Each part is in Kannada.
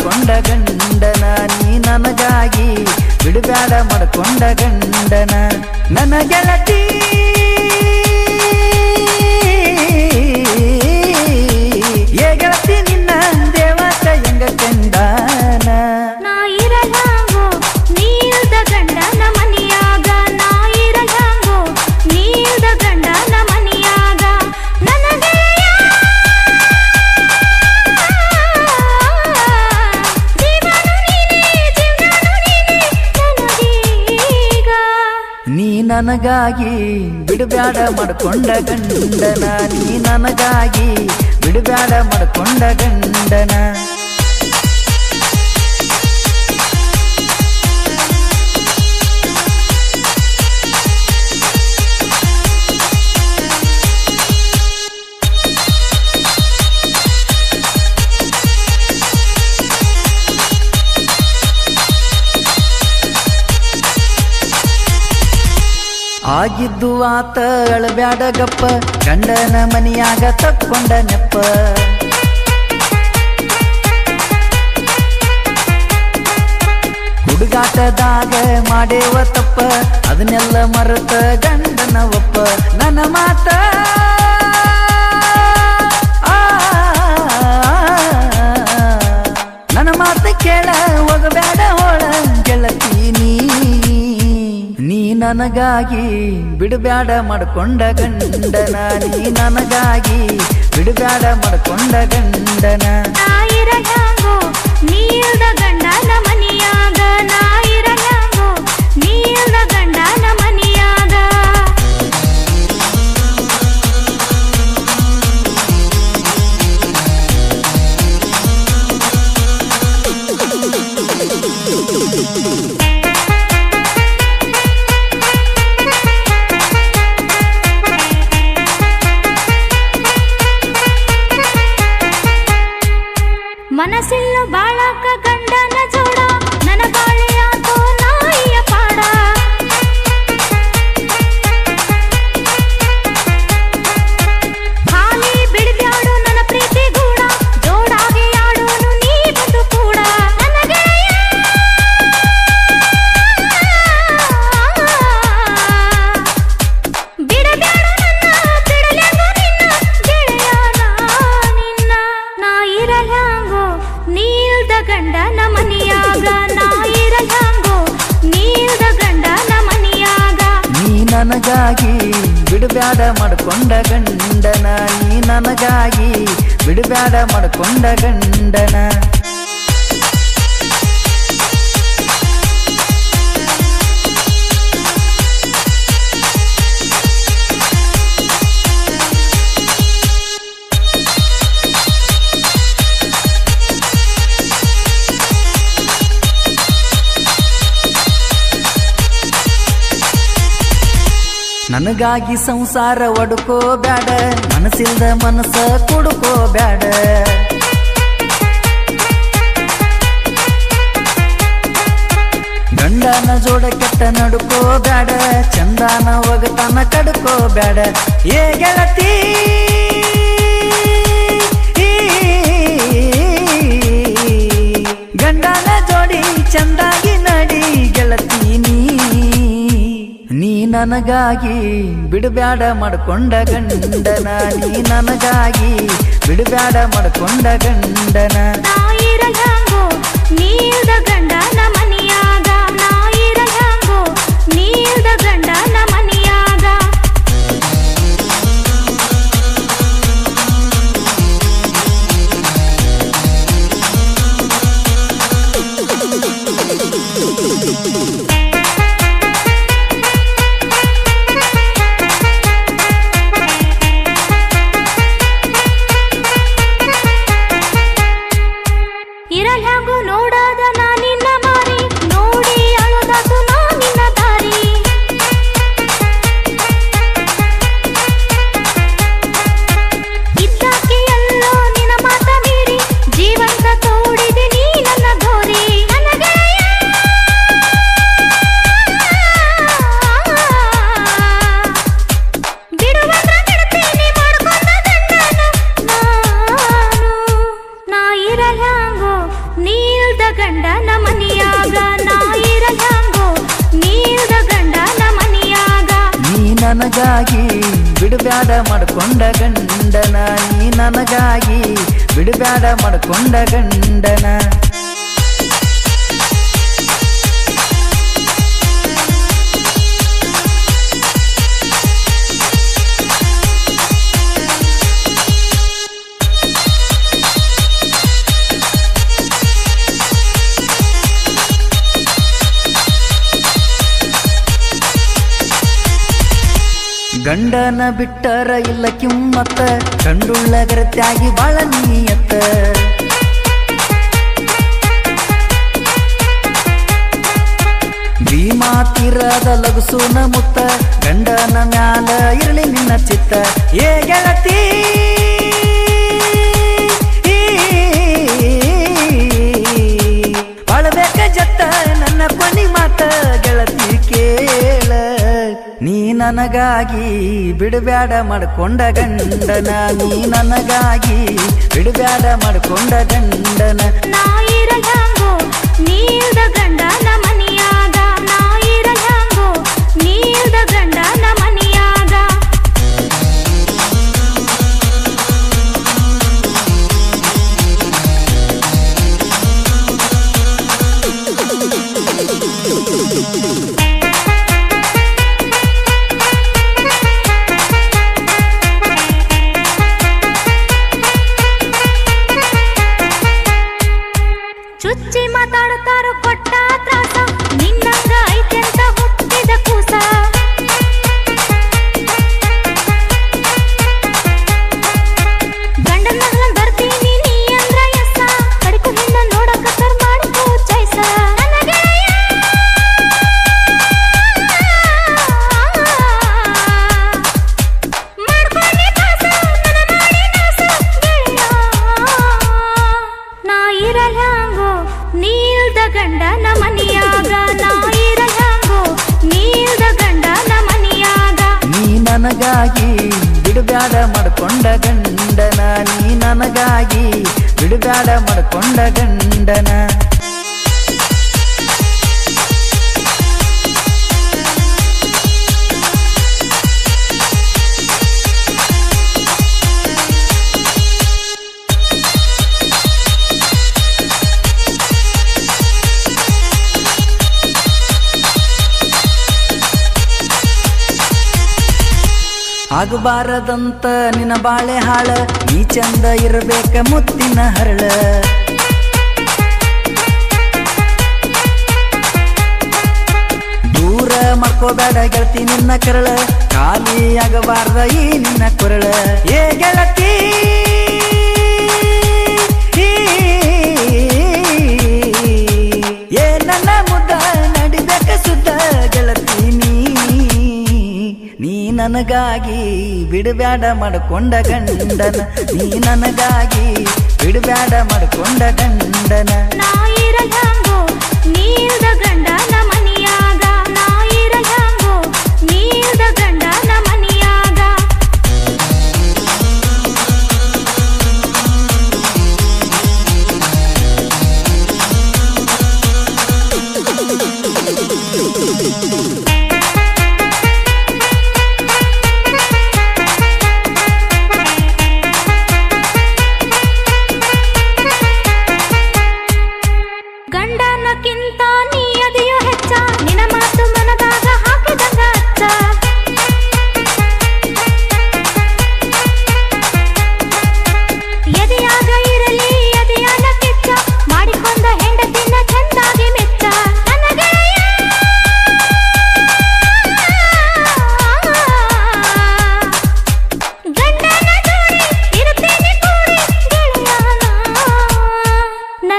ಮಾಡ್ಕೊಂಡ ಗಂಡನ ನೀ ನನಗಾಗಿ ಬಿಡುಗಾಡ ಮಡ್ಕೊಂಡ ಗಂಡನ. ನನ್ನ ನನಗಾಗಿ ಬಿಡುಬ್ಯಾಡ ಮಾಡ್ಕೊಂಡ ಗಂಡನ ನೀ ನನಗಾಗಿ ಬಿಡುಬ್ಯಾಡ ಮಾಡ್ಕೊಂಡ ಗಂಡನ. ಆಗಿದ್ದು ಆತ ಅಳಬ್ಯಾಡ ಗಪ್ಪ ಗಂಡನ ಮನಿಯಾಗ ತಕ್ಕೊಂಡ ನೆಪ್ಪ. ಹುಡುಗಾಟದಾಗ ಮಾಡೇವ ತಪ್ಪ, ಅದನ್ನೆಲ್ಲ ಮರೆತ ಗಂಡನ ಒಪ್ಪ. ನನ್ನ ಮಾತ ನನಗಾಗಿ ಬಿಡುಬ್ಯಾಡ ಮಾಡ್ಕೊಂಡ ಗಂಡನ ನೀ ನನಗಾಗಿ ಬಿಡುಬ್ಯಾಡ ಮಾಡ್ಕೊಂಡ ಗಂಡನ. ನಾ ನನಗಾಗಿ ಬಿಡುಬ್ಯಾಡ ಮಾಡ್ಕೊಂಡ ಗಂಡನ ನೀ ನನಗಾಗಿ ಬಿಡುಬ್ಯಾಡ ಮಾಡ್ಕೊಂಡ ಗಂಡನ. ನನಗಾಗಿ ಸಂಸಾರ ಒಡ್ಕೋ ಬ್ಯಾಡ ಮನಸ್ಸಿಲ್ದ ಮನಸ್ಸ ಕುಡ್ಕೋ ಬ್ಯಾಡ ಗಂಡನ ಜೋಡ ಕೆಟ್ಟ ನಡ್ಕೋ ಬ್ಯಾಡ ಚಂದಾನ ಒಗತನ ಕಡ್ಕೋ ಬ್ಯಾಡ ಏ ಗೆಳತಿ ನನಗಾಗಿ ಬಿಡುಬ್ಯಾಡ ಮಾಡ್ಕೊಂಡ ಗಂಡನ ನೀ ನನಗಾಗಿ ಬಿಡುಬ್ಯಾಡ ಮಾಡ್ಕೊಂಡ ಗಂಡನ. ನಾ ಇರಲ್ಯಾಂಗೋ ನೀಲ್ದ ಗಂಡನ. ಗಂಡನ ಮನೆಯಾಗ ನಾ ಇರಲ್ಯಾಂಗೋ ನೀದ ಗಂಡನ ಮನೆಯಾಗ ನೀ ನನಗಾಗಿ ಮಾಡ್ಕೊಂಡ ಗಂಡನ, ನೀ ನನಗಾಗಿ ಬಿಡಬ್ಯಾಡ ಮಾಡ್ಕೊಂಡ ಗಂಡನ. ಗಂಡನ ಬಿಟ್ಟರ ಇಲ್ಲ ಕಿಮ್ಮತ್ತ ಕಂಡುಳ್ಳ ಗರತ್ಯಾಗಿ ಬಾಳ ನೀಯತ್ತ ಭೀಮಾ ತೀರದ ಲಗುಸೂನ ಮುತ್ತ ಗಂಡನ ಮ್ಯಾಲ ಇರಲಿ ನಿನ್ನ ಚಿತ್ತ ಏ ಗೆಳತಿ ನನಗಾಗಿ ಬಿಡಬ್ಯಾಡ ಮಾಡ್ಕೊಂಡ ಗಂಡನ ನೀ ನನಗಾಗಿ ಬಿಡಬ್ಯಾಡ ಮಾಡ್ಕೊಂಡ ಗಂಡನ. ನಾ ನೀಲ್ದ ಗಂಡನ ಮನಿಯಾಗ ನಾ ಇರಲ್ಯಾಂಗೋ ನೀಲ್ದ ಗಂಡನ ಮನಿಯಾಗ. ನೀ ನನಗಾಗಿ ಬಿಡಬ್ಯಾಡ ಮಾಡ್ಕೊಂಡ ಗಂಡನ, ನೀ ನನಗಾಗಿ ಬಿಡಬ್ಯಾಡ ಮಾಡ್ಕೊಂಡ ಗಂಡನ. ಆಗಬಾರದಂತ ನಿನ್ನ ಬಾಳೆ ಹಾಳ, ನೀ ಚಂದ ಇರಬೇಕ ಮುತ್ತಿನ ಹರಳ. ದೂರ ಮಾಡ್ಕೋಬೇಡ ಗೆಳತಿ ನಿನ್ನ ಕರಳ, ಖಾಲಿ ಆಗಬಾರ್ದ ಈ ನಿನ್ನ ಕೊರಳ. ಏ ಗೆಳತಿ! ಬಿಡಬ್ಯಾಡ ಮಾಡ್ಕೊಂಡ ಗಂಡನ ನೀ ನನಗಾಗಿ ಬಿಡಬ್ಯಾಡ ಮಾಡ್ಕೊಂಡ ಗಂಡನ.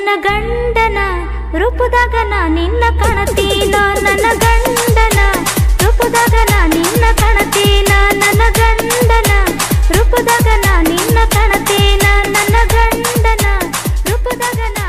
ನನ್ನ ಗಂಡನ ರೂಪದಾಗ ನಾ ನಿನ್ನ ಕಾಣತೀನ? ನನ್ನ ಗಂಡನ ರೂಪದಾಗ ನಾ ನಿನ್ನ ಕಾಣತೀನ? ನನ್ನ ಗಂಡನ ರೂಪದಾಗ ನಾ ನಿನ್ನ ಕಾಣತೀನ? ನನ್ನ ಗಂಡನ ರೂಪದಾಗ ನಾ